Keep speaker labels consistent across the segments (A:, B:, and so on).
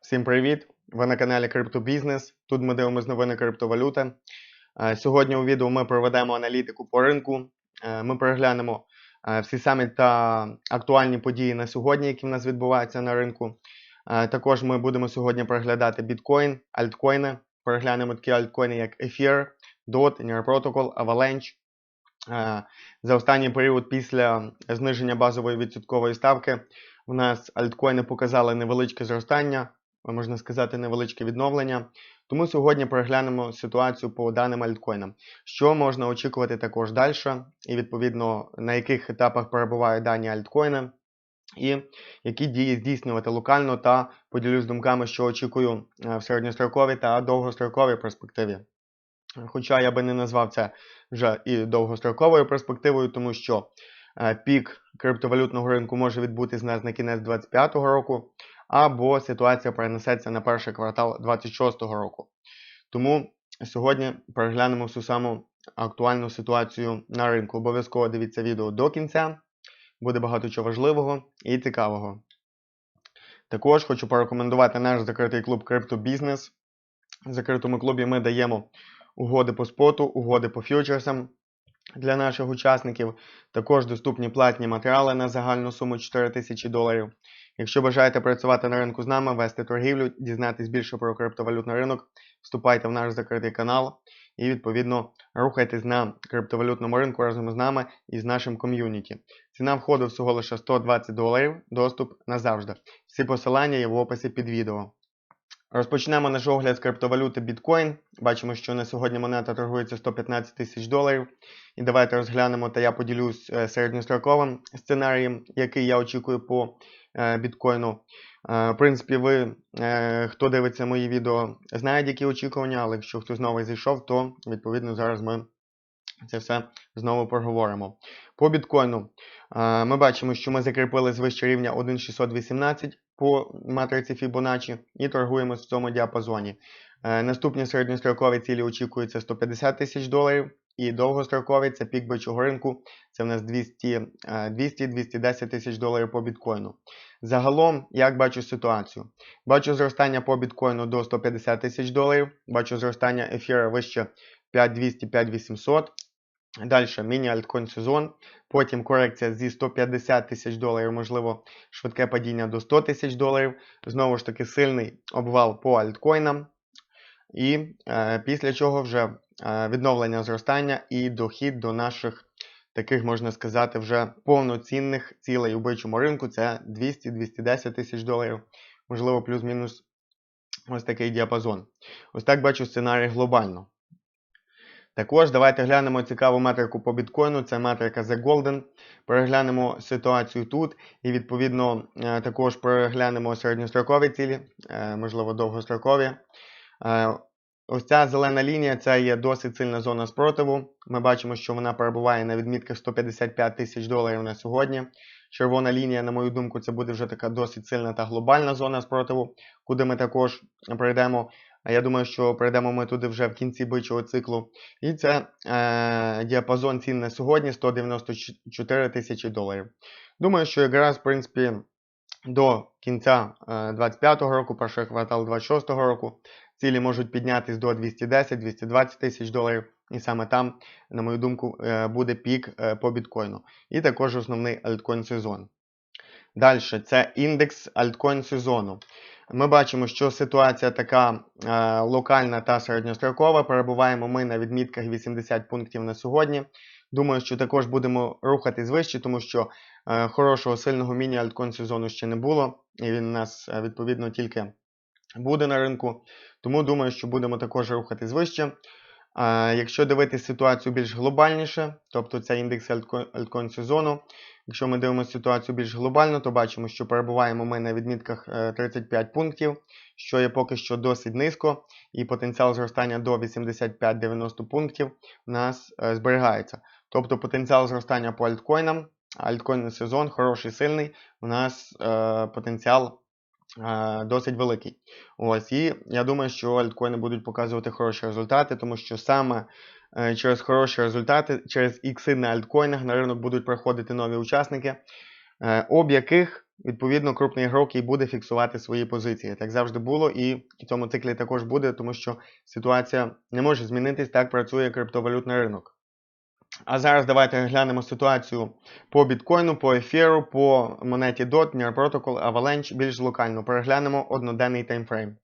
A: Всім привіт! Ви на каналі Криптобізнес. Тут ми дивимося новини криптовалюти. Е, Сьогодні у відео ми проведемо аналітику по ринку. Е, Ми переглянемо е, всі самі та актуальні події на сьогодні, які в нас відбуваються на ринку. Також ми будемо сьогодні переглядати біткоін, альткоїни. Переглянемо такі альткоїни, як Ether, DOT, Near Protocol, Avalanche. За останній період після зниження базової відсоткової ставки у нас альткоїни показали невеличке зростання, можна сказати, невеличке відновлення. Тому сьогодні переглянемо ситуацію по даним альткоїнам. Що можна очікувати також далі, і відповідно на яких етапах перебувають дані альткоїни, і які дії здійснювати локально та поділюсь думками, що очікую е, в середньостроковій та довгостроковій перспективі. Хоча я би не назвав це вже і довгостроковою перспективою, тому що е, пік криптовалютного ринку може відбутись на кінець 2025 року, або ситуація перенесеться на перший квартал 2026 року. Тому сьогодні переглянемо всю саму актуальну ситуацію на ринку. Обов'язково дивіться відео до кінця, буде багато чого важливого і цікавого. Також хочу порекомендувати наш закритий клуб Криптобізнес. В закритому клубі ми даємо угоди по споту, угоди по фьючерсам для наших учасників. Також доступні платні матеріали на загальну суму 4 тисячі доларів. Якщо бажаєте працювати на ринку з нами, вести торгівлю, дізнатись більше про криптовалютний ринок, вступайте в наш закритий канал і, відповідно, рухайтесь на криптовалютному ринку разом з нами і з нашим ком'юніті. Ціна входу всього лише 120 доларів, доступ назавжди. Всі посилання є в описі під відео. Розпочнемо наш огляд з криптовалюти Bitcoin. Бачимо, що на сьогодні монета торгується 115 тисяч доларів. І давайте розглянемо та я поділюсь е, середньостроковим сценарієм, який я очікую по е, біткоїну. Е, В принципі, ви, хто дивиться мої відео, знають, які очікування, але якщо хтось новий зайшов, то відповідно зараз ми це все знову проговоримо. По біткоїну ми бачимо, що ми закріпились вище рівня 1,618 по матриці Fibonacci і торгуємось в цьому діапазоні. Е, Наступні середньострокові цілі очікуються 150 тисяч доларів. І довгостроковий це пік бичого ринку, це в нас 200-210 тисяч доларів по біткоїну. Загалом, як бачу ситуацію? Бачу зростання по біткоїну до 150 тисяч доларів, бачу зростання ефіра вище 5200-5800. Далі міні-альткоін сезон, потім корекція зі 150 тисяч доларів, можливо, швидке падіння до 100 тисяч доларів. Знову ж таки, сильний обвал по альткоїнам. І е, після чого вже е, відновлення зростання і дохід до наших таких, можна сказати, вже повноцінних цілей у бичому ринку. Це 200-210 тисяч доларів, можливо, плюс-мінус ось такий діапазон. Ось так бачу сценарій глобально. Також давайте глянемо цікаву метрику по біткоїну. Це метрика The Golden. Переглянемо ситуацію тут і, відповідно, е, також переглянемо середньострокові цілі, е, можливо, довгострокові. Е, Ось ця зелена лінія це є досить сильна зона спротиву. Ми бачимо, що вона перебуває на відмітках 155 тисяч доларів на сьогодні. Червона лінія, на мою думку, це буде вже така досить сильна та глобальна зона спротиву, куди ми також прийдемо. А я думаю, що прийдемо ми туди вже в кінці бичого циклу. І це е, діапазон цін на сьогодні 194 тисячі доларів. Думаю, що якраз, в принципі, до кінця 2025 року, першого кварталу 2026 року, цілі можуть піднятись до 210-220 тисяч доларів. І саме там, на мою думку, е, буде пік е, по біткоїну. І також основний альткоін сезон. Далі, це індекс альткоін сезону. Ми бачимо, що ситуація така е, локальна та середньострокова. Перебуваємо ми на відмітках 80 пунктів на сьогодні. Думаю, що також будемо рухатись вище, тому що е, хорошого сильного міні-альткоін сезону ще не було. І він у нас е, відповідно тільки буде на ринку. Тому думаю, що будемо також рухатись вище. Якщо дивитися ситуацію більш глобальніше, тобто це індекс альткоін сезону, якщо ми дивимося ситуацію більш глобально, то бачимо, що перебуваємо ми на відмітках е, 35 пунктів, що є поки що досить низько, і потенціал зростання до 85-90 пунктів у нас е, зберігається. Тобто потенціал зростання по альткоїнам, альткоїнний сезон хороший, сильний, у нас е, потенціал е, досить великий. Ось, І я думаю, що альткоїни будуть показувати хороші результати, тому що саме е, через хороші результати, через ікси на альткоїнах на ринок будуть приходити нові учасники, е, об яких відповідно, крупний ігрок і буде фіксувати свої позиції. Так завжди було, і в цьому циклі також буде, тому що ситуація не може змінитись, так працює криптовалютний ринок. А зараз давайте глянемо ситуацію по біткоїну, по ефіру, по монеті DOT, Near Protocol, Avalanche більш локально. Переглянемо одноденний таймфрейм.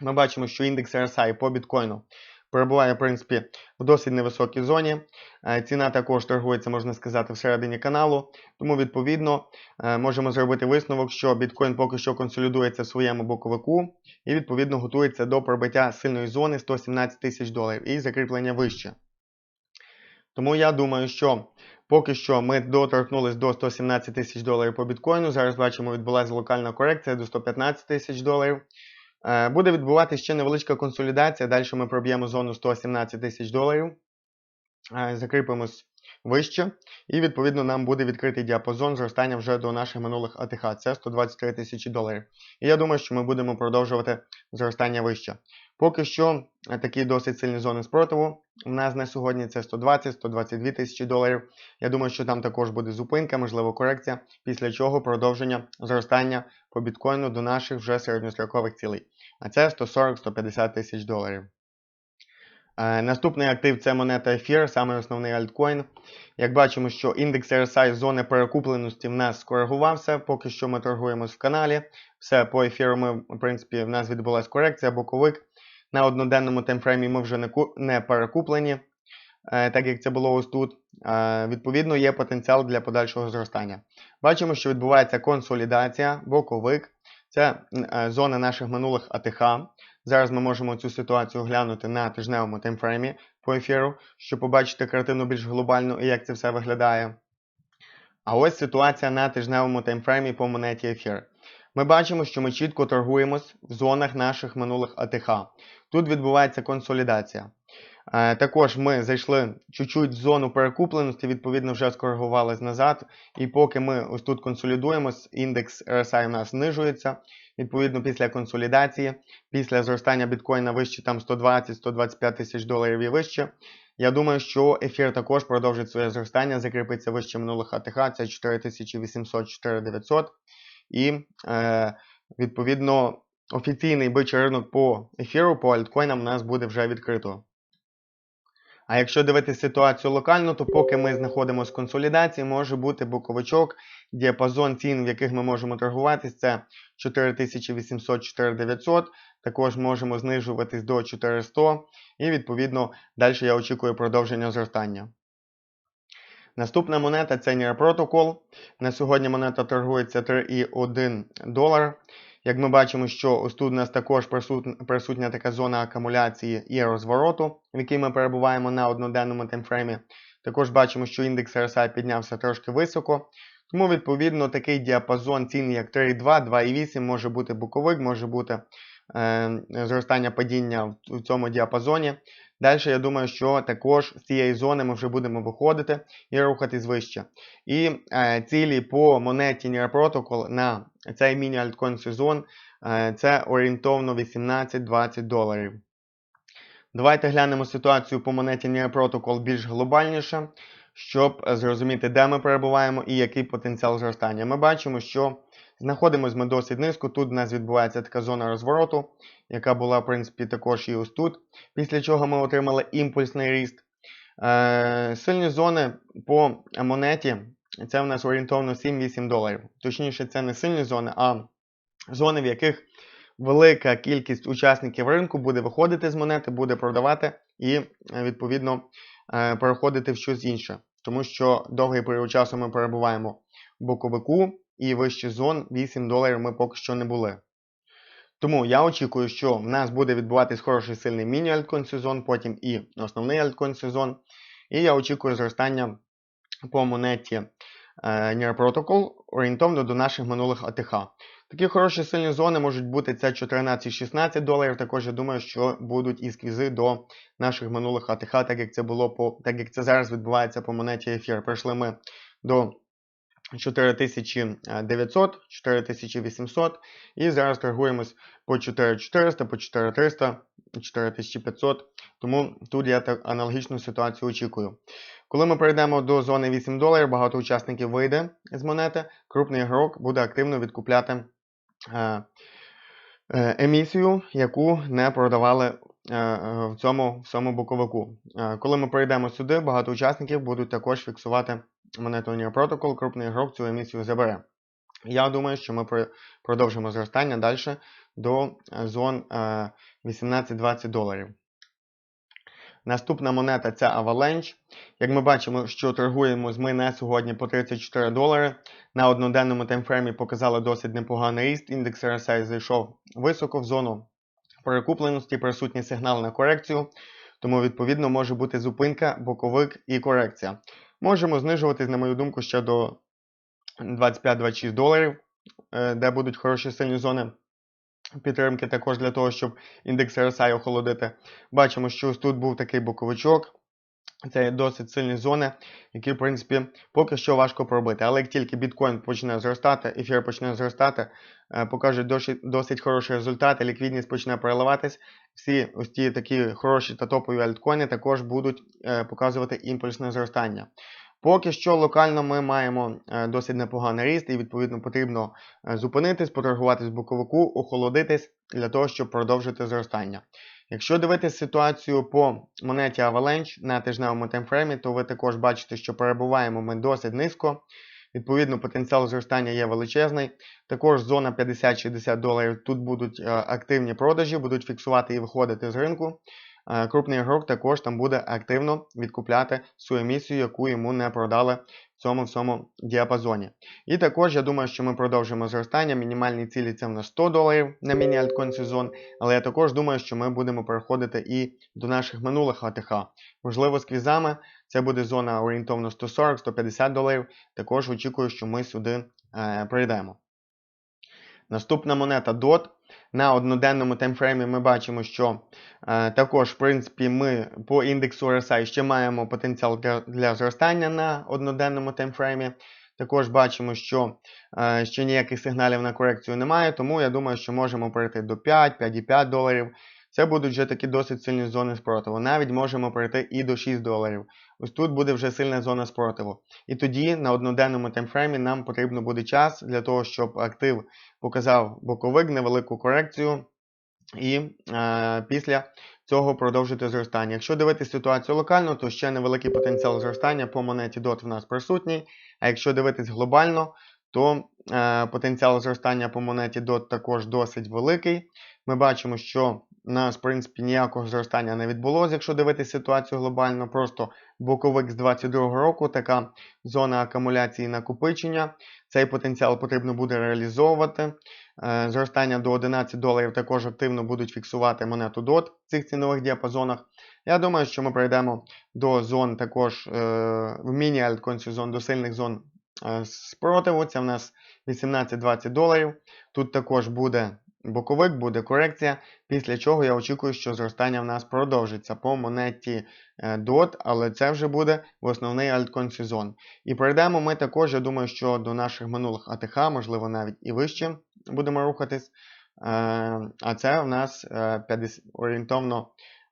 A: Ми бачимо, що індекс RSI по біткоїну перебуває, в принципі, в досить невисокій зоні. Е, ціна також торгується, можна сказати, всередині каналу. Тому, відповідно, е, можемо зробити висновок, що біткоін поки що консолідується в своєму боковику і, відповідно, готується до пробиття сильної зони 117 тисяч доларів і закріплення вище. Тому я думаю, що поки що ми доторкнулись до 117 тисяч доларів по біткоїну. Зараз бачимо, відбулася локальна корекція до 115 тисяч доларів. Е, буде відбуватися ще невеличка консолідація. Далі ми проб'ємо зону 117 тисяч доларів. Е, закріпимось вище. І, відповідно, нам буде відкритий діапазон зростання вже до наших минулих АТХ. Це 123 тисячі доларів. І я думаю, що ми будемо продовжувати зростання вище. Поки що е, такі досить сильні зони спротиву. У нас на сьогодні це 120-122 тисячі доларів. Я думаю, що там також буде зупинка, можливо, корекція, після чого продовження зростання по біткоїну до наших вже середньострокових цілей. А це 140-150 тисяч доларів. Е, наступний актив це монета Ефір, саме основний альткоін. Як бачимо, що індекс RSI зони перекупленості в нас скоригувався, поки що ми торгуємось в каналі. Все, по ефіру ми, в принципі, в нас відбулася корекція, боковик. На одноденному таймфреймі ми вже не, не перекуплені, е, так як це було ось тут. Е, відповідно, є потенціал для подальшого зростання. Бачимо, що відбувається консолідація, боковик. Це е, зона наших минулих АТХ. Зараз ми можемо цю ситуацію глянути на тижневому таймфреймі по ефіру, щоб побачити картину більш глобально і як це все виглядає. А ось ситуація на тижневому таймфреймі по монеті ефір. Ми бачимо, що ми чітко торгуємось в зонах наших минулих АТХ. Тут відбувається консолідація. Е, також ми зайшли чуть-чуть в зону перекупленості, відповідно, вже скоригувались назад. І поки ми ось тут консолідуємось, індекс RSI у нас знижується. Відповідно, після консолідації, після зростання біткоїна вище там 120-125 тисяч доларів і вище. Я думаю, що ефір також продовжить своє зростання, закріпиться вище минулих АТХ, це 4800-4900. І, е, відповідно, офіційний бичий ринок по ефіру, по альткоїнам у нас буде вже відкрито. А якщо дивитися ситуацію локально, то поки ми знаходимося в консолідації, може бути боковичок, діапазон цін, в яких ми можемо торгуватись, це 4800-4900. Також можемо знижуватись до 400 і, відповідно, далі я очікую продовження зростання. Наступна монета це Near Protocol. На сьогодні монета торгується 3,1 долар. Як ми бачимо, що ось тут у нас також присутня така зона акумуляції і розвороту, в якій ми перебуваємо на одноденному таймфреймі. Також бачимо, що індекс RSI піднявся трошки високо. Тому, відповідно, такий діапазон цін, як 3,2, 2,8 може бути боковик, може бути е, зростання падіння в цьому діапазоні. Далі, я думаю, що також з цієї зони ми вже будемо виходити і рухатись вище. І е, цілі по монеті Near Protocol на цей міні-альткоін сезон е, це орієнтовно 18-20 доларів. Давайте глянемо ситуацію по монеті Near Protocol більш глобальніше, щоб зрозуміти, де ми перебуваємо і який потенціал зростання. Ми бачимо, що знаходимося ми досить низько. Тут у нас відбувається така зона розвороту, яка була, в принципі, також і ось тут. Після чого ми отримали імпульсний ріст. Е, Сильні зони по монеті це в нас орієнтовно 7-8 доларів. Точніше, це не сильні зони, а зони, в яких велика кількість учасників ринку буде виходити з монети, буде продавати і, е, відповідно, е, переходити в щось інше. Тому що довгий період часу ми перебуваємо в боковику і вище зон 8 доларів ми поки що не були. Тому я очікую, що в нас буде відбуватись хороший сильний міні-альткоін сезон, потім і основний альткоін сезон. І я очікую зростання по монеті е, Near Protocol орієнтовно до наших минулих АТХ. Такі хороші сильні зони можуть бути це 14-16 доларів. Також я думаю, що будуть і сквізи до наших минулих АТХ, так як це було по так як це зараз відбувається по монеті ефір. Прийшли ми до 4900, 4800 і зараз торгуємось по 4400, по 4300, 4500. Тому тут я так аналогічну ситуацію очікую. Коли ми перейдемо до зони 8 доларів, багато учасників вийде з монети, крупний ігрок буде активно відкупляти е, е, емісію, яку не продавали е, е, в цьому, в цьому боковику. Е, коли ми перейдемо сюди, багато учасників будуть також фіксувати монету Near Protocol, крупний ігрок цю емісію забере. Я думаю, що ми продовжимо зростання далі до е, зон е, 18-20 доларів. Наступна монета це Avalanche. Як ми бачимо, що торгуємо ми на сьогодні по 34 долари. На одноденному таймфреймі показали досить непоганий ріст. Індекс RSI зайшов високо в зону перекупленості, присутній сигнал на корекцію. Тому, відповідно, може бути зупинка, боковик і корекція. Можемо знижуватись, на мою думку, ще до 25-26 доларів, е, де будуть хороші сильні зони підтримки також для того, щоб індекс RSI охолодити. Бачимо, що ось тут був такий боковичок. Це досить сильні зони, які, в принципі, поки що важко пробити. Але як тільки біткоін почне зростати, ефір почне зростати, е, покажуть досить, хороші результати, ліквідність почне переливатись, всі ось ті такі хороші та топові альткоїни також будуть е, показувати імпульсне зростання. Поки що локально ми маємо е, досить непоганий ріст, і відповідно потрібно зупинитись, поторгуватись в боковику, охолодитись для того, щоб продовжити зростання. Якщо дивитися ситуацію по монеті Avalanche на тижневому таймфреймі, то ви також бачите, що перебуваємо ми досить низько. Відповідно, потенціал зростання є величезний. Також зона 50-60 доларів. Тут будуть е, активні продажі, будуть фіксувати і виходити з ринку. Е, Крупний ігрок також там буде активно відкупляти свою емісію, яку йому не продали цьому всьому діапазоні. І також я думаю, що ми продовжимо зростання. Мінімальні цілі це в нас 100 доларів на міні-альткоін сезон. Але я також думаю, що ми будемо переходити і до наших минулих АТХ. Можливо, з квізами це буде зона орієнтовно 140-150 доларів. Також очікую, що ми сюди е, прийдемо. Наступна монета DOT. На одноденному таймфреймі ми бачимо, що е, також, в принципі, ми по індексу RSI ще маємо потенціал для, для зростання на одноденному таймфреймі. Також бачимо, що е, ще ніяких сигналів на корекцію немає, тому я думаю, що можемо перейти до 5, 5,5 доларів. Це будуть вже такі досить сильні зони спротиву. Навіть можемо перейти і до 6 доларів. Ось тут буде вже сильна зона спротиву. І тоді на одноденному таймфреймі нам потрібно буде час для того, щоб актив показав боковик, невелику корекцію. І е, після цього продовжити зростання. Якщо дивитися ситуацію локально, то ще невеликий потенціал зростання по монеті DOT в нас присутній. А якщо дивитись глобально, то е, потенціал зростання по монеті DOT також досить великий. Ми бачимо, що у нас, в принципі, ніякого зростання не відбулося, якщо дивитися ситуацію глобально, просто боковик з 2022 року, така зона акумуляції накопичення. Цей потенціал потрібно буде реалізовувати. Е, Зростання до 11 доларів також активно будуть фіксувати монету DOT в цих цінових діапазонах. Я думаю, що ми прийдемо до зон також е, в міні-альткоін сезон, до сильних зон е, спротиву. Це в нас 18-20 доларів. Тут також буде боковик, буде корекція, після чого я очікую, що зростання в нас продовжиться по монеті е, DOT, але це вже буде в основний альткоін сезон. І прийдемо ми також, я думаю, що до наших минулих АТХ, можливо, навіть і вище будемо рухатись. Е, А це в нас е, 50, орієнтовно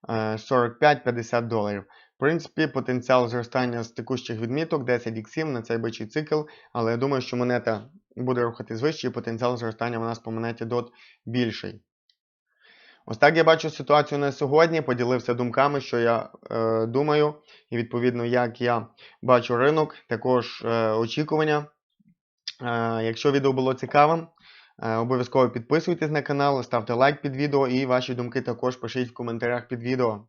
A: е, 45-50 доларів. В принципі, потенціал зростання з текущих відміток 10 іксів на цей бичий цикл, але я думаю, що монета буде рухатись вище, і потенціал зростання у нас по монеті DOT більший. Ось так я бачу ситуацію на сьогодні. Поділився думками, що я е, думаю, і відповідно, як я бачу ринок, також е, очікування. Е, якщо відео було цікавим, е, обов'язково підписуйтесь на канал, ставте лайк під відео і ваші думки також пишіть в коментарях під відео.